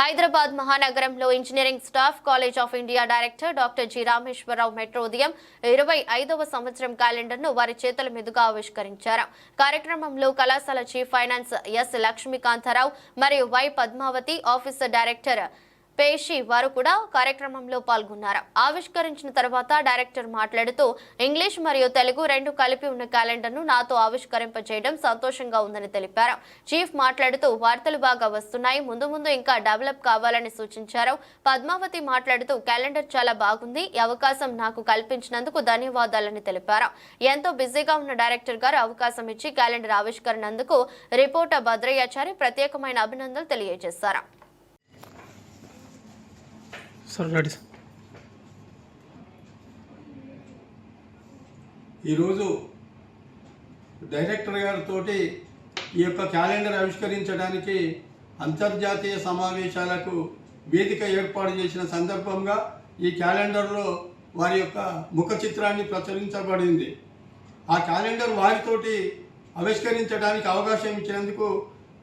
హైదరాబాద్ మహానగరంలో engineering staff college of India director doctor G Rameshwararao metro ఉదయం ఇరవై ఐదవ సంవత్సరం క్యాలెండర్ను వారి చేతుల మీదుగా ఆవిష్కరించారు. కార్యక్రమంలో కళాశాల చీఫ్ ఫైనాన్స్ ఎస్ లక్ష్మీకాంతారావు మరియు వై పద్మావతి ఆఫీసర్ డైరెక్టర్ పేషి వారు కూడా కార్యక్రమంలో పాల్గొన్నారు. ఆవిష్కరించిన తర్వాత డైరెక్టర్ మాట్లాడుతూ ఇంగ్లీష్ మరియు తెలుగు రెండు కలిపి ఉన్న క్యాలెండర్ను నాతో ఆవిష్కరింపజేయడం సంతోషంగా ఉందని తెలిపారు. చీఫ్ మాట్లాడుతూ వార్తలు బాగా వస్తున్నాయి ముందు ముందు ఇంకా డెవలప్ కావాలని సూచించారు. పద్మావతి మాట్లాడుతూ క్యాలెండర్ చాలా బాగుంది ఈ అవకాశం నాకు కల్పించినందుకు ధన్యవాదాలని తెలిపారు. ఎంతో బిజీగా ఉన్న డైరెక్టర్ గారు అవకాశం ఇచ్చి క్యాలెండర్ ఆవిష్కరణందుకు రిపోర్టర్ భద్రయ్యాచారి ప్రత్యేకమైన అభినందనలు తెలియజేశారు. Sir ready sir. ఈరోజు డైరెక్టర్ గారితో ఈ యొక్క క్యాలెండర్ ఆవిష్కరించడానికి అంతర్జాతీయ సమావేశాలకు వేదిక ఏర్పాటు చేసిన సందర్భంగా ఈ క్యాలెండర్లో వారి యొక్క ముఖ చిత్రాన్ని ప్రచురించబడింది. ఆ క్యాలెండర్ వారితోటి ఆవిష్కరించడానికి అవకాశం ఇచ్చినందుకు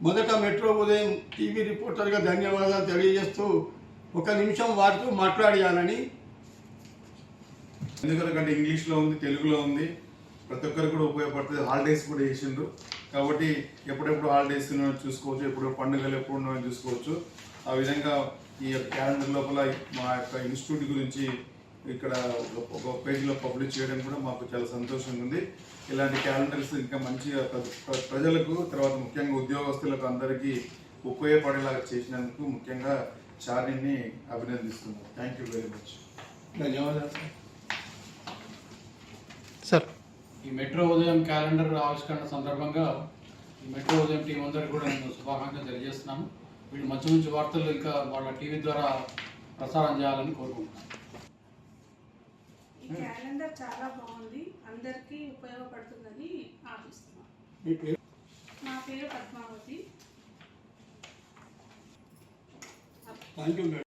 మొదట మెట్రో ఉదయం టీవీ రిపోర్టర్గా ధన్యవాదాలు తెలియజేస్తూ ఒక నిమిషం వారితో మాట్లాడాలని ఎందుకంటే ఇంగ్లీష్లో ఉంది తెలుగులో ఉంది. ప్రతి ఒక్కరికి కూడా ఉపయోగపడుతుంది. హాలిడేస్ కూడా చేసిండ్రు. కాబట్టి ఎప్పుడెప్పుడు హాలిడేస్ చూసుకోవచ్చు ఎప్పుడు పండుగలు ఎప్పుడు ఉన్నాయో చూసుకోవచ్చు. ఆ విధంగా ఈ యొక్క క్యాలెండర్ లోపల మా యొక్క ఇన్స్టిట్యూట్ గురించి ఇక్కడ ఒక పేజీలో పబ్లిష్ చేయడం కూడా మాకు చాలా సంతోషంగా ఉంది. ఇలాంటి క్యాలెండర్స్ ఇంకా మంచిగా ప్రజలకు తర్వాత ముఖ్యంగా ఉద్యోగస్తులకు అందరికీ ఉపయోగపడేలాగా చేసినందుకు ముఖ్యంగా చార్లీని అభినందిస్తున్నాను థ్యాంక్ యూ వెరీ మచ్ ధన్యవాదాలు సార్. ఈ మెట్రో ఉదయం క్యాలెండర్ ఆవిష్కరణ సందర్భంగా ఈ మెట్రో ఉదయం టీం అందరికీ కూడా నేను శుభాకాంక్షలు తెలియజేస్తున్నాను. వీళ్ళు మంచి మంచి వార్తలు ఇంకా వాళ్ళ టీవీ ద్వారా ప్రసారం చేయాలని కోరుకుంటున్నాను. ఈ క్యాలెండర్ చాలా బాగుంది. అందరికీ ఉపయోగపడుతుందని ఆశిస్తున్నాను. నా పేరు పద్మావతి. Thank you madam